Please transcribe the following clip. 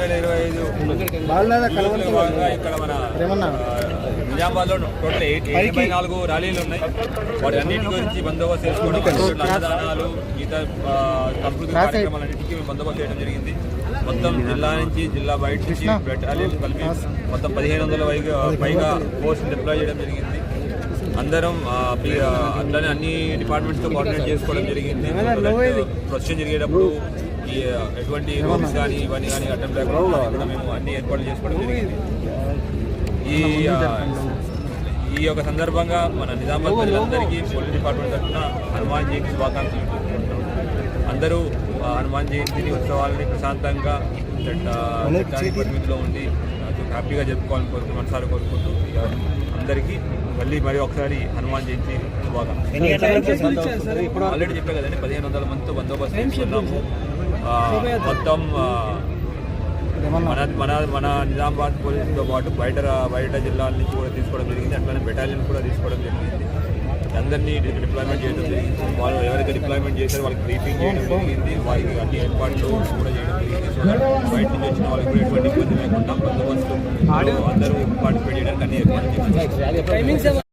రెండు వేల ఇరవై ఐదు ఇక్కడ మన నిజామాబాద్లో టోటల్ ఎనభై నాలుగు ర్యాలీలు ఉన్నాయి. వాటి అన్నింటి గురించి బందోబస్తు చేసుకోవడం అన్నదానాలు ఆ, సంస్కృతి కార్యక్రమాలన్నింటికి మేము బందోబస్తు చేయడం జరిగింది. మొత్తం జిల్లా నుంచి జిల్లా బయట నుంచి బెటాలియన్ కలిపి మొత్తం పదిహేను వందల పైగా ఫోర్స్ డిప్లాయ్ చేయడం జరిగింది. అందరం అట్లనే అన్ని డిపార్ట్మెంట్స్తో కోఆర్డినేట్ చేసుకోవడం జరిగింది. ప్రొసెషన్ జరిగేటప్పుడు ఎటువంటి రోడ్స్ కానీ ఇవన్నీ కానీ అడ్డం లేకుండా కూడా మేము అన్ని ఏర్పాట్లు చేసుకోవడం జరిగింది. ఈ ఈ యొక్క సందర్భంగా మన నిజామాబాద్ ప్రజలందరికీ పోలీస్ డిపార్ట్మెంట్ తరఫున హనుమాన్ జయంతి శుభాకాంక్షలు. అందరూ హనుమాన్ జయంతిని ఉత్సవాలని ప్రశాంతంగా పరిమితిలో ఉండి హ్యాపీగా జరుపుకోవాలని కోరుకుంటూ మనసారి కోరుకుంటూ అందరికీ మళ్ళీ మరి ఒకసారి హనుమాన్ జయంతి శుభాకాంక్షలు. ఆల్రెడీ చెప్పే కదండి పదిహేను వందల మందితో బందోబస్తు చేస్తున్నాము మొత్తం మన మన మన నిజామాబాద్ పోలీసుతో పాటు బయట బయట జిల్లాల నుంచి కూడా తీసుకోవడం జరిగింది. అట్లనే బెటాలియన్ కూడా తీసుకోవడం జరిగింది. అందరినీ డిప్లాయ్మెంట్ చేయడం జరిగింది. వాళ్ళు ఎవరైతే డిప్లాయ్మెంట్ చేశారో వాళ్ళకి బ్రీఫింగ్ చేయడం జరిగింది. వారికి అన్ని ఏర్పాట్లు కూడా చేయడం జరిగింది. సో బయట నుంచి వచ్చిన వాళ్ళకి కూడా ఎటువంటి ఇబ్బంది లేకుండా బందోబస్తు అందరూ పార్టిసిపేట్ చేయడానికి అన్ని ఏర్పాట్లు